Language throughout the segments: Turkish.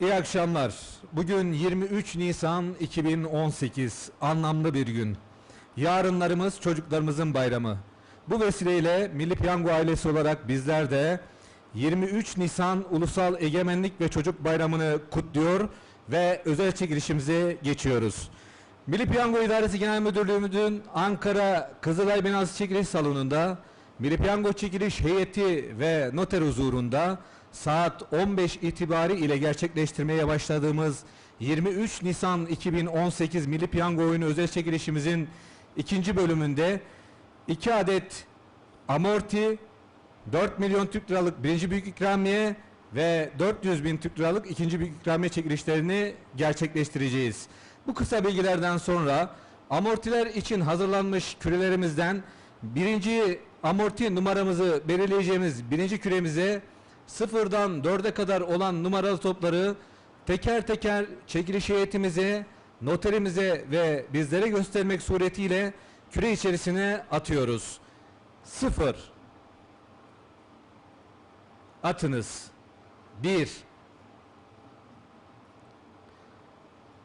İyi akşamlar. Bugün 23 Nisan 2018. Anlamlı bir gün. Yarınlarımız çocuklarımızın bayramı. Bu vesileyle Milli Piyango ailesi olarak bizler de 23 Nisan Ulusal Egemenlik ve Çocuk Bayramı'nı kutluyor ve özel çekilişimize geçiyoruz. Milli Piyango İdaresi Genel Müdürlüğümüzün Ankara Kızılay Binası Çekiliş Salonu'nda Milli Piyango Çekiliş Heyeti ve Noter huzurunda saat 15 itibari ile gerçekleştirmeye başladığımız 23 Nisan 2018 Milli Piyango Oyunu özel çekilişimizin ikinci bölümünde 2 adet amorti 4 milyon Türk liralık birinci büyük ikramiye ve 400 bin Türk liralık ikinci büyük ikramiye çekilişlerini gerçekleştireceğiz. Bu kısa bilgilerden sonra amortiler için hazırlanmış kürelerimizden birinci amorti numaramızı belirleyeceğimiz birinci küremize sıfırdan dörde kadar olan numaralı topları teker teker çekiliş heyetimize, noterimize ve bizlere göstermek suretiyle küre içerisine atıyoruz. Sıfır. Atınız. Bir.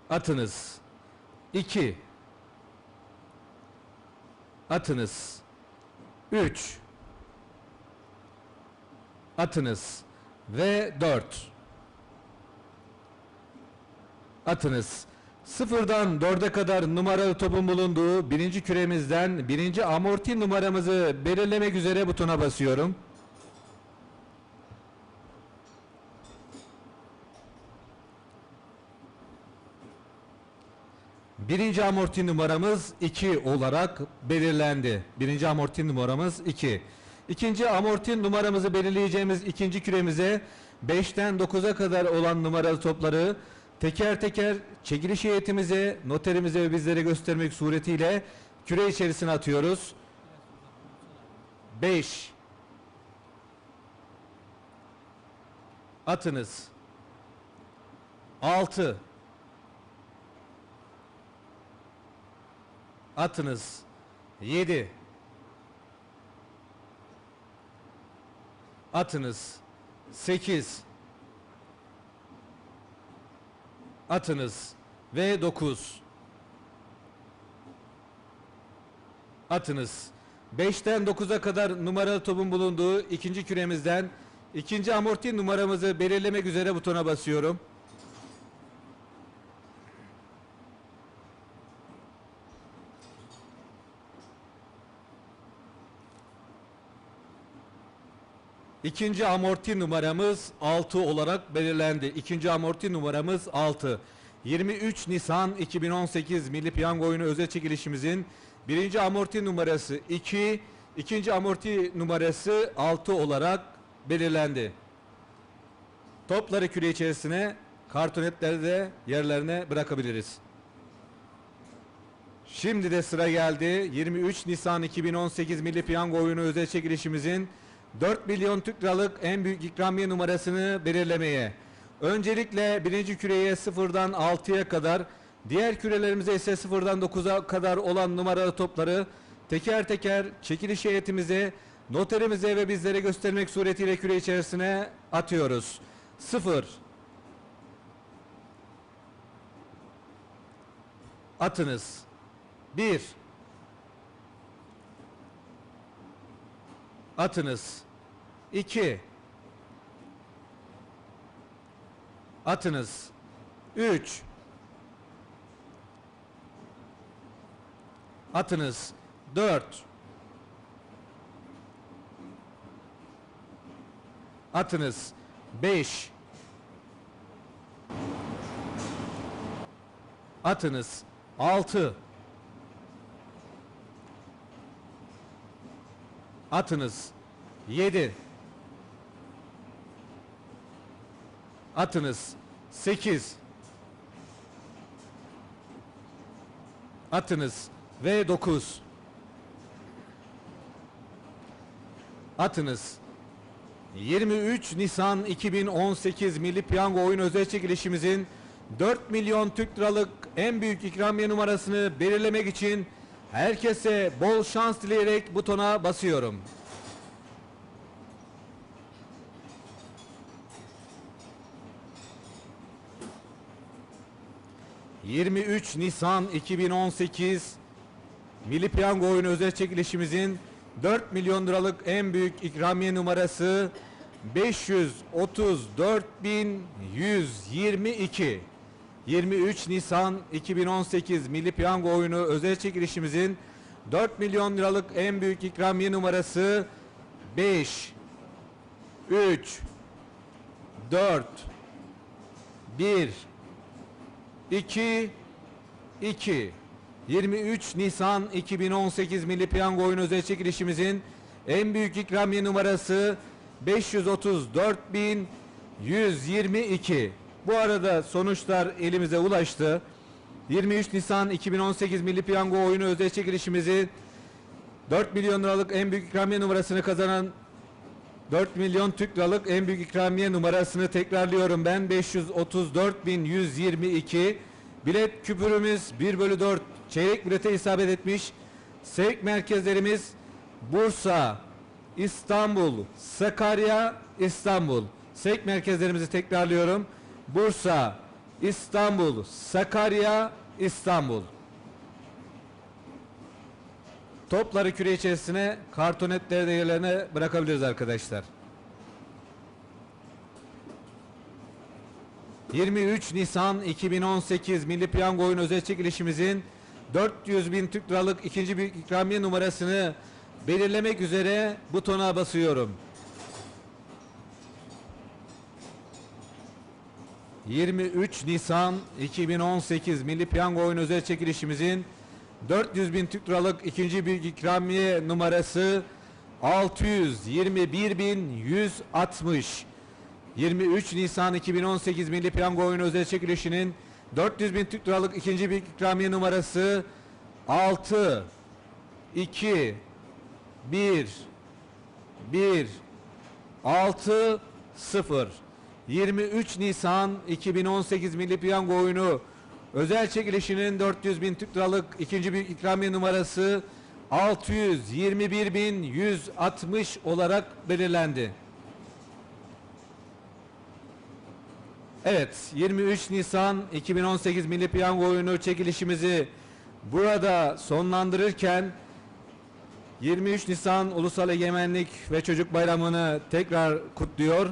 Atınız. İki. Atınız. Üç. Atınız. Ve dört. Atınız. Sıfırdan dörde kadar numaralı topun bulunduğu birinci küremizden birinci amorti numaramızı belirlemek üzere butona basıyorum. Birinci amorti numaramız 2 olarak belirlendi. Birinci amorti numaramız 2. İkinci amorti numaramızı belirleyeceğimiz ikinci küremize 5'ten 9'a kadar olan numaralı topları teker teker çekiliş heyetimize, noterimize ve bizlere göstermek suretiyle küre içerisine atıyoruz. 5 Atınız. 6 Atınız. 7 Atınız. 8 Atınız. Ve 9 Atınız. 5'ten 9'a kadar numaralı topun bulunduğu ikinci küremizden ikinci amorti numaramızı belirlemek üzere butona basıyorum. İkinci amorti numaramız 6 olarak belirlendi. İkinci amorti numaramız 6. 23 Nisan 2018 Milli Piyango Oyunu özel çekilişimizin birinci amorti numarası 2, ikinci amorti numarası 6 olarak belirlendi. Topları küre içerisine kartonetleri de yerlerine bırakabiliriz. Şimdi de sıra geldi 23 Nisan 2018 Milli Piyango Oyunu özel çekilişimizin 4 milyon Türk liralık en büyük ikramiye numarasını belirlemeye. Öncelikle birinci küreye sıfırdan 6'ya kadar, diğer kürelerimize ise sıfırdan 9'a kadar olan numaralı topları teker teker çekiliş heyetimize, noterimize ve bizlere göstermek suretiyle küre içerisine atıyoruz. 0 Atınız. 1 Atınız. 2 Atınız. 3 Atınız. 4 Atınız. 5 Atınız. 6 Atınız. 7 Atınız. 8 Atınız. Ve 9 Atınız. 23 Nisan 2018 Milli Piyango Oyun Özel Çekilişimizin 4 milyon Türk liralık en büyük ikramiye numarasını belirlemek için herkese bol şans dileyerek butona basıyorum. 23 Nisan 2018 Milli Piyango Oyunu özel çekilişimizin 4 milyon liralık en büyük ikramiye numarası 534.122 23 Nisan 2018 Milli Piyango Oyunu özel çekilişimizin 4 milyon liralık en büyük ikramiye numarası 5 3 4 1 2 2 23 Nisan 2018 Milli Piyango Oyunu özel çekilişimizin en büyük ikramiye numarası 534.122. Bu arada sonuçlar elimize ulaştı. 23 Nisan 2018 Milli Piyango Oyunu özel çekilişimizi 4 milyon liralık en büyük ikramiye numarasını kazanan 4 milyon Türk liralık en büyük ikramiye numarasını tekrarlıyorum ben. 534.122 bilet küpürümüz 1 bölü 4 çeyrek bilete isabet etmiş. Sevk merkezlerimiz Bursa, İstanbul, Sakarya, İstanbul. Sevk merkezlerimizi tekrarlıyorum Bursa, İstanbul, Sakarya, İstanbul Topları küre içerisine kartonetleri de yerlerine bırakabiliriz arkadaşlar. 23 Nisan 2018 Milli Piyango Oyunu özel çekilişimizin 400 bin Türk liralık ikinci büyük ikramiye numarasını belirlemek üzere butona basıyorum. 23 Nisan 2018 Milli Piyango Oyunu özel çekilişimizin 400 bin Türk liralık ikinci büyük ikramiye numarası 621.160 23 Nisan 2018 Milli Piyango Oyunu özel çekilişinin 400 bin Türk liralık ikinci büyük ikramiye numarası 6 2 1 1 6 0 23 Nisan 2018 Milli Piyango Oyunu özel çekilişinin 400 bin Türk liralık ikinci büyük ikramiye numarası 621.160 olarak belirlendi. Evet, 23 Nisan 2018 Milli Piyango Oyunu çekilişimizi burada sonlandırırken 23 Nisan Ulusal Egemenlik ve Çocuk Bayramı'nı tekrar kutluyor.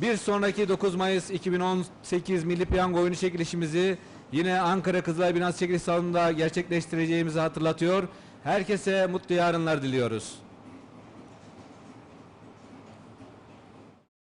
Bir sonraki 9 Mayıs 2018 Milli Piyango Oyunu çekilişimizi yine Ankara Kızılay Binası Çekiliş Salonu'nda gerçekleştireceğimizi hatırlatıyor. Herkese mutlu yarınlar diliyoruz.